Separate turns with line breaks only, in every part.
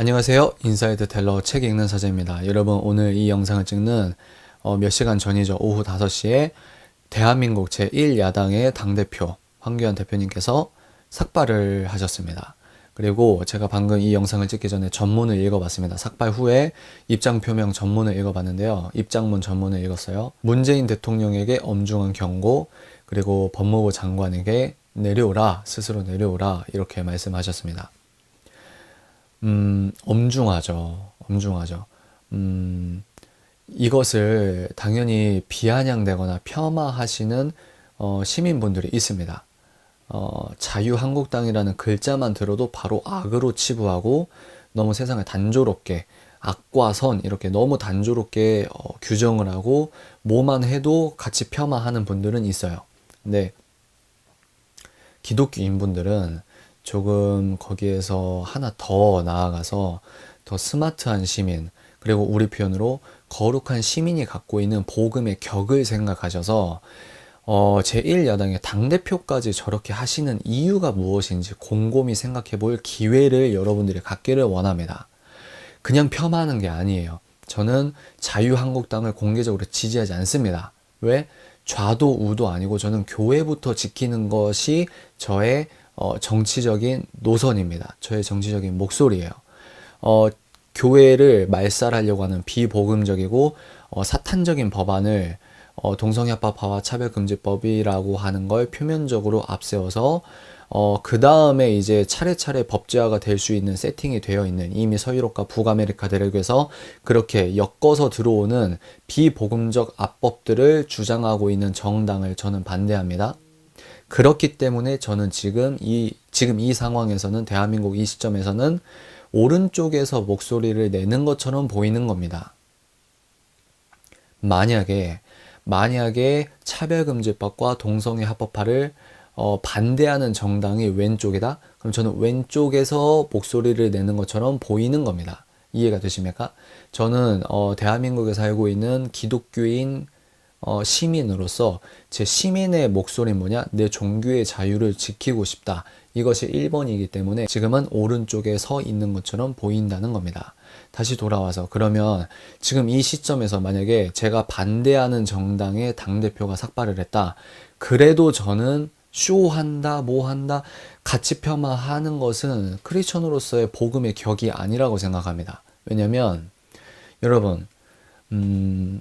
안녕하세요. 인사이드 텔러 책 읽는 사제입니다. 여러분 오늘 이 영상을 찍는 어, 몇 시간 전이죠. 오후 5시에 대한민국 제1야당의 당대표 황교안 대표님께서 삭발을 하셨습니다. 그리고 제가 방금 이 영상을 찍기 전에 전문을 읽어봤습니다. 삭발 후에 입장 표명 전문을 읽어봤는데요. 입장문 전문을 읽었어요. 문재인 대통령에게 엄중한 경고, 그리고 법무부 장관에게 내려오라, 스스로 내려오라, 이렇게 말씀하셨습니다. 음, 엄중하죠. 엄중하죠. 음, 이것을 당연히 비아냥대거나 폄하하시는 어, 시민분들이 있습니다. 어, 자유한국당이라는 글자만 들어도 바로 악으로 치부하고 너무 세상을 단조롭게 악과 선 이렇게 너무 단조롭게 어, 규정을 하고 뭐만 해도 같이 폄하하는 분들은 있어요. 근데 기독교인 분들은 조금 거기에서 하나 더 나아가서 더 스마트한 시민 그리고 우리 표현으로 거룩한 시민이 갖고 있는 복음의 격을 생각하셔서 어, 제1야당의 당대표까지 저렇게 하시는 이유가 무엇인지 곰곰이 생각해 볼 기회를 여러분들이 갖기를 원합니다. 그냥 폄하하는 게 아니에요. 저는 자유한국당을 공개적으로 지지하지 않습니다. 왜? 좌도 우도 아니고 저는 교회부터 지키는 것이 저의 어, 정치적인 노선입니다. 저의 정치적인 목소리예요. 어, 교회를 말살하려고 하는 비복음적이고 어, 사탄적인 법안을 어, 동성애합법화와 차별금지법이라고 하는 걸 표면적으로 앞세워서 어, 그 다음에 이제 차례차례 법제화가 될 수 있는 세팅이 되어 있는 이미 서유럽과 북아메리카 대륙에서 그렇게 엮어서 들어오는 비복음적 압법들을 주장하고 있는 정당을 저는 반대합니다. 그렇기 때문에 저는 지금 이, 지금 이 상황에서는 대한민국 이 시점에서는 오른쪽에서 목소리를 내는 것처럼 보이는 겁니다. 만약에 만약에 차별금지법과 동성애 합법화를 어, 반대하는 정당이 왼쪽이다? 그럼 저는 왼쪽에서 목소리를 내는 것처럼 보이는 겁니다. 이해가 되십니까? 저는 어, 대한민국에 살고 있는 기독교인 어, 시민으로서 제 시민의 목소리는 뭐냐? 내 종교의 자유를 지키고 싶다. 이것이 1번이기 때문에 지금은 오른쪽에 서 있는 것처럼 보인다는 겁니다. 다시 돌아와서 그러면 지금 이 시점에서 만약에 제가 반대하는 정당의 당대표가 삭발을 했다. 그래도 저는 쇼한다, 뭐 한다, 같이 폄하하는 것은 크리스천으로서의 복음의 격이 아니라고 생각합니다. 왜냐면 여러분, 음,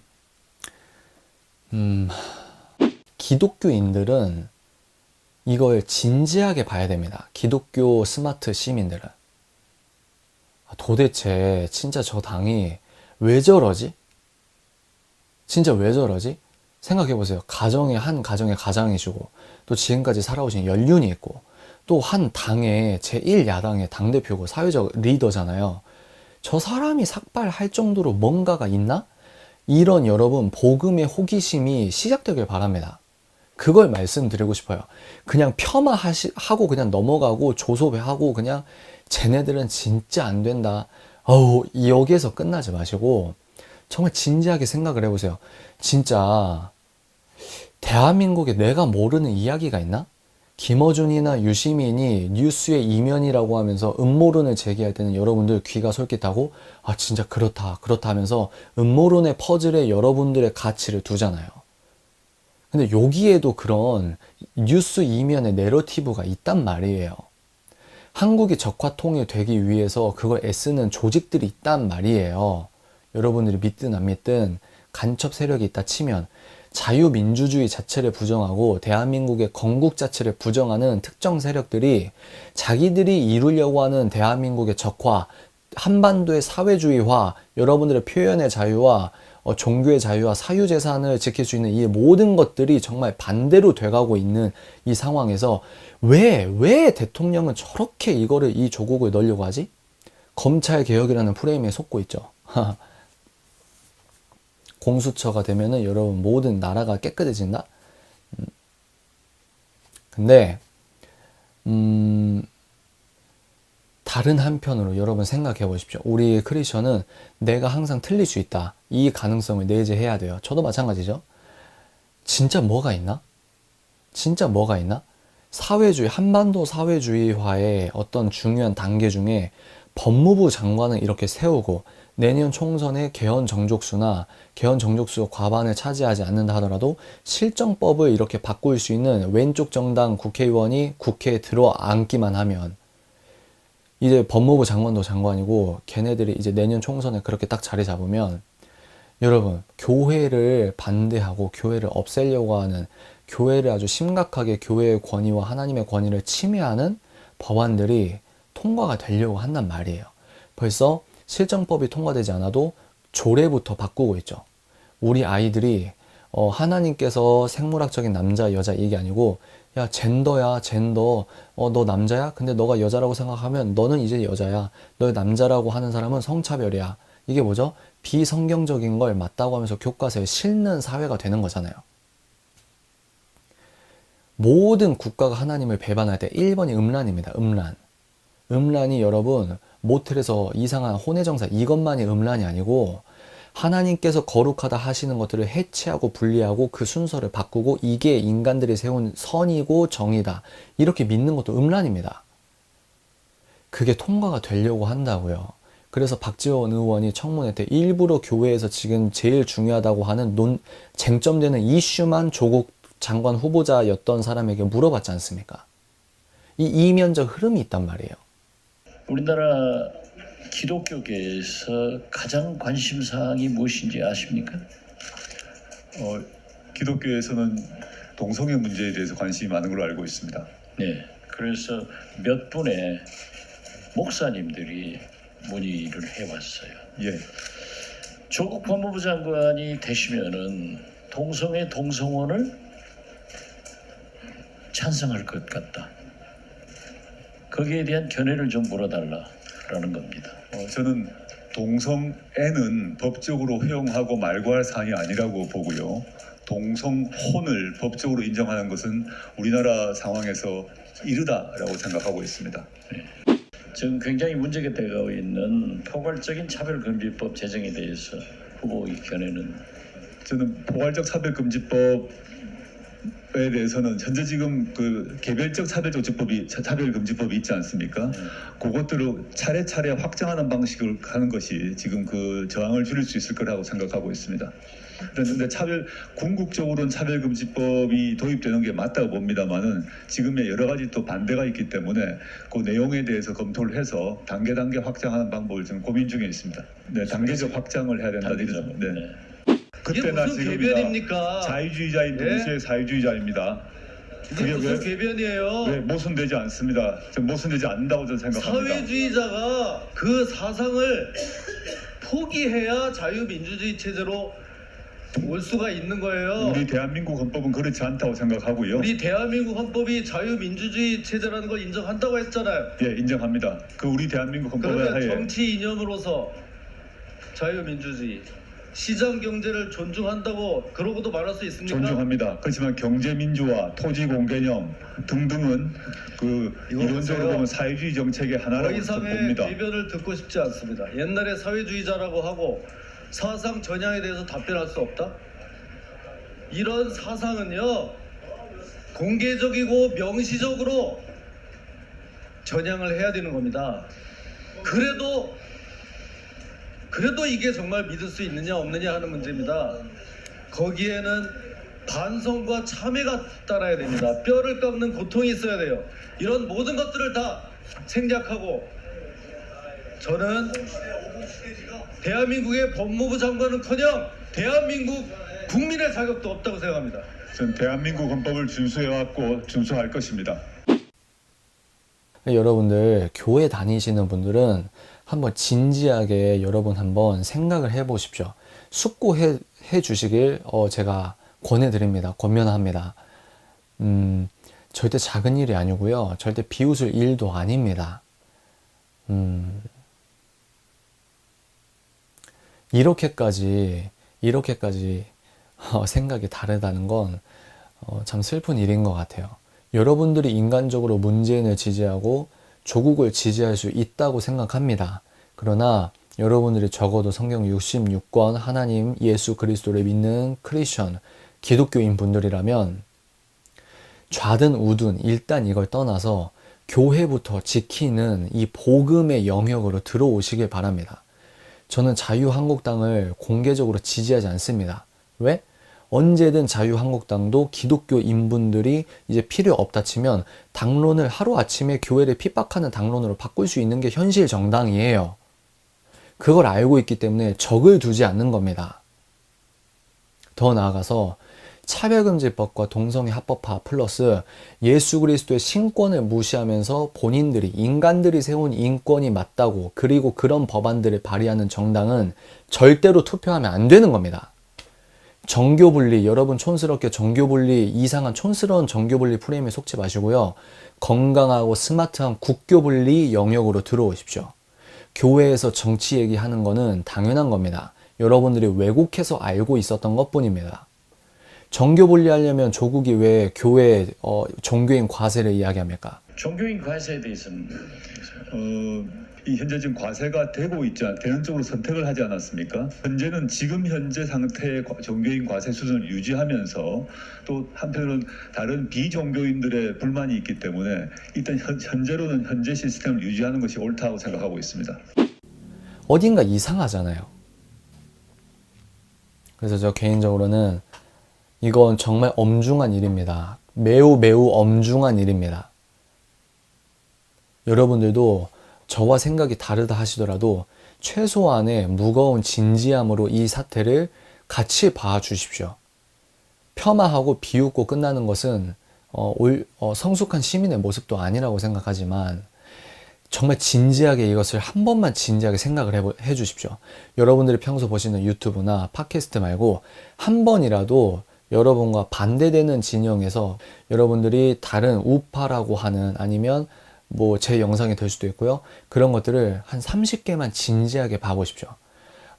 음, 기독교인들은 이걸 진지하게 봐야 됩니다. 기독교 스마트 시민들은. 아, 도대체 진짜 저 당이 왜 저러지? 진짜 왜 저러지? 생각해 보세요. 가정에 한 가정의 가장이시고 또 지금까지 살아오신 연륜이 있고 또 한 당의 제1야당의 당대표고 사회적 리더잖아요. 저 사람이 삭발할 정도로 뭔가가 있나? 이런 여러분 복음의 호기심이 시작되길 바랍니다. 그걸 말씀드리고 싶어요. 그냥 폄하하고 그냥 넘어가고 조소배하고 그냥 쟤네들은 진짜 안 된다. 어우 여기에서 끝나지 마시고 정말 진지하게 생각을 해보세요. 진짜 대한민국에 내가 모르는 이야기가 있나? 김어준이나 유시민이 뉴스의 이면이라고 하면서 음모론을 제기할 때는 여러분들 귀가 솔깃하고 아 진짜 그렇다 그렇다 하면서 음모론의 퍼즐에 여러분들의 가치를 두잖아요. 근데 여기에도 그런 뉴스 이면의 내러티브가 있단 말이에요. 한국이 적화통일 되기 위해서 그걸 애쓰는 조직들이 있단 말이에요. 여러분들이 믿든 안 믿든 간첩 세력이 있다 치면 자유민주주의 자체를 부정하고 대한민국의 건국 자체를 부정하는 특정 세력들이 자기들이 이루려고 하는 대한민국의 적화, 한반도의 사회주의화, 여러분들의 표현의 자유와 어, 종교의 자유와 사유재산을 지킬 수 있는 이 모든 것들이 정말 반대로 돼가고 있는 이 상황에서 왜, 왜 대통령은 저렇게 이거를, 이 조국을 넣으려고 하지? 검찰 개혁이라는 프레임에 속고 있죠. 공수처가 되면은 여러분 모든 나라가 깨끗해진다. 음. 근데 음 다른 한편으로 여러분 생각해 보십시오. 우리 크리스천은 내가 항상 틀릴 수 있다. 이 가능성을 내재해야 돼요. 저도 마찬가지죠. 진짜 뭐가 있나? 진짜 뭐가 있나? 사회주의, 한반도 사회주의화의 어떤 중요한 단계 중에 법무부 장관을 이렇게 세우고 내년 총선에 개헌 정족수나 개헌 정족수 과반을 차지하지 않는다 하더라도 실정법을 이렇게 바꿀 수 있는 왼쪽 정당 국회의원이 국회에 들어앉기만 하면 이제 법무부 장관도 장관이고 걔네들이 이제 내년 총선에 그렇게 딱 자리 잡으면 여러분 교회를 반대하고 교회를 없애려고 하는 교회를 아주 심각하게 교회의 권위와 하나님의 권위를 침해하는 법안들이 통과가 되려고 한단 말이에요. 벌써 실정법이 통과되지 않아도 조례부터 바꾸고 있죠. 우리 아이들이 어, 하나님께서 생물학적인 남자 여자 이게 아니고 야 젠더야 젠더. 어 너 남자야? 근데 너가 여자라고 생각하면 너는 이제 여자야. 너 남자라고 하는 사람은 성차별이야. 이게 뭐죠? 비성경적인 걸 맞다고 하면서 교과서에 실는 사회가 되는 거잖아요. 모든 국가가 하나님을 배반할 때 1번이 음란입니다 음란 음란이 여러분 모텔에서 이상한 혼외정사 이것만이 음란이 아니고 하나님께서 거룩하다 하시는 것들을 해체하고 분리하고 그 순서를 바꾸고 이게 인간들이 세운 선이고 정이다. 이렇게 믿는 것도 음란입니다. 그게 통과가 되려고 한다고요. 그래서 박지원 의원이 청문회 때 일부러 교회에서 지금 제일 중요하다고 하는 논, 쟁점되는 이슈만 조국 장관 후보자였던 사람에게 물어봤지 않습니까? 이 이면적 흐름이 있단 말이에요.
우리나라 기독교계에서 가장 관심 사항이 무엇인지 아십니까?
어, 기독교에서는 동성애 문제에 대해서 관심이 많은 걸로 알고 있습니다.
네. 그래서 몇 분의 목사님들이 문의를 해왔어요.
예,
조국 법무부 장관이 되시면은 동성애 동성혼을 찬성할 것 같다. 거기에 대한 견해를 좀 물어달라라는 겁니다.
어, 저는 동성 애는 법적으로 허용하고 말고할 사항이 아니라고 보고요. 동성혼을 법적으로 인정하는 것은 우리나라 상황에서 이르다라고 생각하고 있습니다.
지금 굉장히 문제가 되고 있는 포괄적인 차별금지법 제정에 대해서 후보의 견해는
저는 포괄적 차별금지법 에 대해서는 현재 지금 그 개별적 차별조치법이 차- 차별금지법이 있지 않습니까? 그것들을 차례차례 확장하는 방식을 하는 것이 지금 그 저항을 줄일 수 있을 거라고 생각하고 있습니다. 그런데 차별 궁극적으로는 차별금지법이 도입되는 게 맞다고 봅니다만은 지금의 여러 가지 또 반대가 있기 때문에 그 내용에 대해서 검토를 해서 단계 단계 확장하는 방법을 지금 고민 중에 있습니다. 네, 단계적 확장을 해야 된다.
단계적으로.
네.
네.
그때나
무슨
지금이나
궤변입니까?
자유주의자인
예?
동시에 사유주의자입니다.
이게
그게
무슨
왜-
궤변이에요?
네, 모순되지 않습니다. 저 모순되지 않는다고 저는 생각합니다.
사회주의자가 그 사상을 포기해야 자유민주주의 체제로 올 수가 있는 거예요.
우리 대한민국 헌법은 그렇지 않다고 생각하고요.
우리 대한민국 헌법이 자유민주주의 체제라는 걸 인정한다고 했잖아요.
예, 인정합니다. 그 우리 대한민국 헌법에
그러면
하에
정치 이념으로서 자유민주주의, 시장 경제를 존중한다고 그러고도 말할 수 있습니까?
존중합니다. 그렇지만 경제민주화, 토지공 개념 등등은 그 이론적으로. 보면 사회주의 정책의
더
하나라고
이상의
봅니다.
궤변을 듣고 싶지 않습니다. 옛날에 사회주의자라고 하고 사상 전향에 대해서 답변할 수 없다? 이런 사상은요 공개적이고 명시적으로 전향을 해야 되는 겁니다. 그래도 그래도 이게 정말 믿을 수 있느냐 없느냐 하는 문제입니다. 거기에는 반성과 참회가 따라야 됩니다. 뼈를 깎는 고통이 있어야 돼요. 이런 모든 것들을 다 생략하고 저는 대한민국의 법무부 장관은커녕 대한민국 국민의 자격도 없다고 생각합니다.
전 대한민국 헌법을 준수해왔고 준수할 것입니다.
여러분들 교회 다니시는 분들은 한번 진지하게 여러분 한번 생각을 해 보십시오. 숙고해 해 주시길 어, 제가 권해드립니다. 권면합니다. 음, 절대 작은 일이 아니고요. 절대 비웃을 일도 아닙니다. 음, 이렇게까지 이렇게까지 어, 생각이 다르다는 건 어, 참 슬픈 일인 것 같아요. 여러분들이 인간적으로 문재인을 지지하고 조국을 지지할 수 있다고 생각합니다. 그러나 여러분들이 적어도 성경 66권 하나님 예수 그리스도를 믿는 크리스천 기독교인 분들이라면 좌든 우든 일단 이걸 떠나서 교회부터 지키는 이 복음의 영역으로 들어오시길 바랍니다. 저는 자유한국당을 공개적으로 지지하지 않습니다. 왜? 언제든 자유한국당도 기독교 인분들이 이제 필요 없다 치면 당론을 하루아침에 교회를 핍박하는 당론으로 바꿀 수 있는 게 현실 정당이에요. 그걸 알고 있기 때문에 적을 두지 않는 겁니다. 더 나아가서 차별금지법과 동성애 합법화 플러스 예수 그리스도의 신권을 무시하면서 본인들이 인간들이 세운 인권이 맞다고 그리고 그런 법안들을 발의하는 정당은 절대로 투표하면 안 되는 겁니다. 정교분리 여러분 촌스럽게 정교분리 이상한 촌스러운 정교분리 프레임에 속지 마시고요. 건강하고 스마트한 국교분리 영역으로 들어오십시오. 교회에서 정치 얘기하는 거는 당연한 겁니다. 여러분들이 왜곡해서 알고 있었던 것 뿐입니다. 정교 분리 하려면 조국이 왜 교회 어, 종교인 과세를 이야기합니까?
종교인 과세에 대해서는
어, 이 현재 지금 과세가 되고 있지 않, 되는 쪽으로 선택을 하지 않았습니까? 현재는 지금 현재 상태의 과- 종교인 과세 수준을 유지하면서 또 한편으로는 다른 비종교인들의 불만이 있기 때문에 일단 현, 현재로는 현재 시스템을 유지하는 것이 옳다고 생각하고 있습니다.
어딘가 이상하잖아요. 그래서 저 개인적으로는 이건 정말 엄중한 일입니다. 매우 매우 엄중한 일입니다. 여러분들도 저와 생각이 다르다 하시더라도 최소한의 무거운 진지함으로 이 사태를 같이 봐 주십시오. 폄하하고 비웃고 끝나는 것은 어, 올- 어, 성숙한 시민의 모습도 아니라고 생각하지만 정말 진지하게 이것을 한 번만 진지하게 생각을 해보, 해 주십시오. 여러분들이 평소 보시는 유튜브나 팟캐스트 말고 한 번이라도 여러분과 반대되는 진영에서 여러분들이 다른 우파라고 하는 아니면 뭐 제 영상이 될 수도 있고요. 그런 것들을 한 30개만 진지하게 봐보십시오.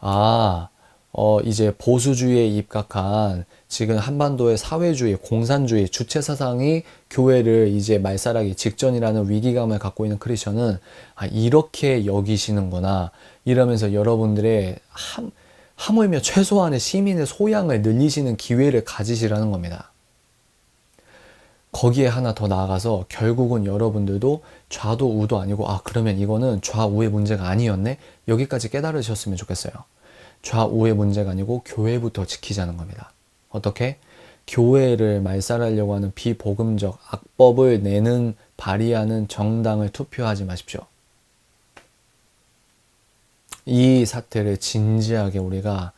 아, 어, 이제 보수주의에 입각한 지금 한반도의 사회주의, 공산주의, 주체 사상이 교회를 이제 말살하기 직전이라는 위기감을 갖고 있는 크리스천은 아, 이렇게 여기시는구나. 이러면서 여러분들의 함, 하물며 최소한의 시민의 소양을 늘리시는 기회를 가지시라는 겁니다. 거기에 하나 더 나아가서 결국은 여러분들도 좌도 우도 아니고 아 그러면 이거는 좌우의 문제가 아니었네 여기까지 깨달으셨으면 좋겠어요. 좌우의 문제가 아니고 교회부터 지키자는 겁니다. 어떻게? 교회를 말살하려고 하는 비복음적 악법을 내는 발의하는 정당을 투표하지 마십시오. 이 사태를 진지하게 우리가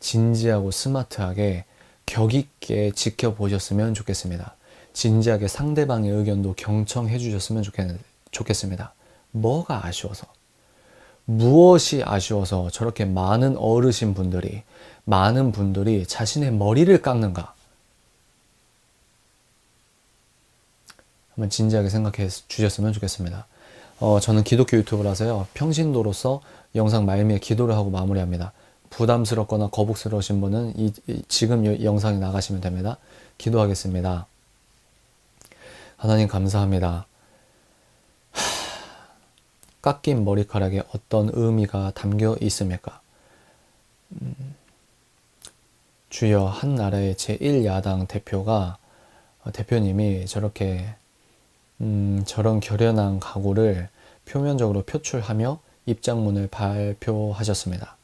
진지하고 스마트하게 격 있게 지켜보셨으면 좋겠습니다. 진지하게 상대방의 의견도 경청해 주셨으면 좋겠, 좋겠습니다. 뭐가 아쉬워서? 무엇이 아쉬워서 저렇게 많은 어르신 분들이, 많은 분들이 자신의 머리를 깎는가? 한번 진지하게 생각해 주셨으면 좋겠습니다. 어, 저는 기독교 유튜브라서요, 평신도로서 영상 말미에 기도를 하고 마무리합니다. 부담스럽거나 거북스러우신 분은 이, 이- 지금 이 영상이 나가시면 됩니다. 기도하겠습니다. 하나님 감사합니다. 하, 깎인 머리카락에 어떤 의미가 담겨 있습니까? 음, 주여 한 나라의 제1야당 대표가 어, 대표님이 저렇게 음, 저런 결연한 각오를 표면적으로 표출하며 입장문을 발표하셨습니다.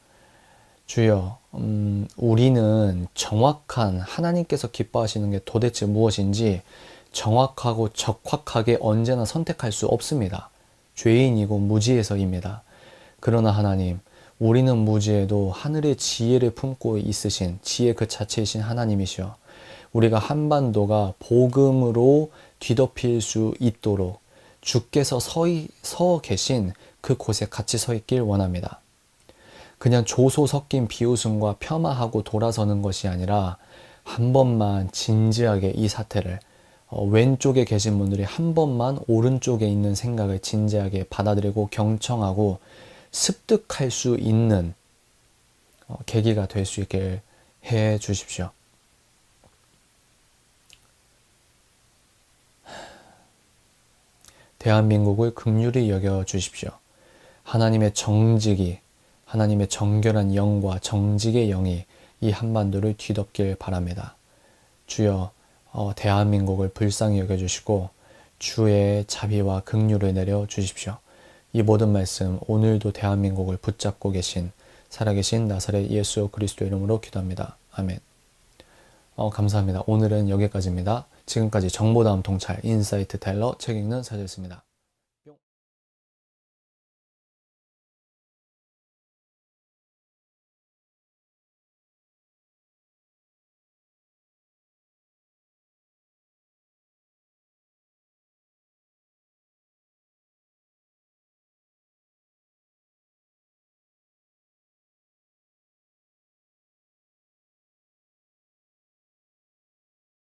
주여, 음, 우리는 정확한 하나님께서 기뻐하시는 게 도대체 무엇인지 정확하고 적확하게 언제나 선택할 수 없습니다. 죄인이고 무지해서입니다. 그러나 하나님, 우리는 무지해도 하늘의 지혜를 품고 있으신 지혜 그 자체이신 하나님이시여. 우리가 한반도가 복음으로 뒤덮일 수 있도록 주께서 서, 이- 서 계신 그곳에 같이 서 있길 원합니다. 그냥 조소 섞인 비웃음과 폄하하고 돌아서는 것이 아니라 한 번만 진지하게 이 사태를 어, 왼쪽에 계신 분들이 한 번만 오른쪽에 있는 생각을 진지하게 받아들이고 경청하고 습득할 수 있는 어, 계기가 될 수 있게 해 주십시오. 대한민국을 긍휼히 여겨 주십시오. 하나님의 정직이 하나님의 정결한 영과 정직의 영이 이 한반도를 뒤덮길 바랍니다. 주여 어, 대한민국을 불쌍히 여겨주시고 주의 자비와 긍휼을 내려 주십시오. 이 모든 말씀 오늘도 대한민국을 붙잡고 계신 살아계신 나사렛 예수 그리스도 이름으로 기도합니다. 아멘. 어, 감사합니다. 오늘은 여기까지입니다. 지금까지 정보다음 통찰 인사이트 텔러 책 읽는 사제였습니다.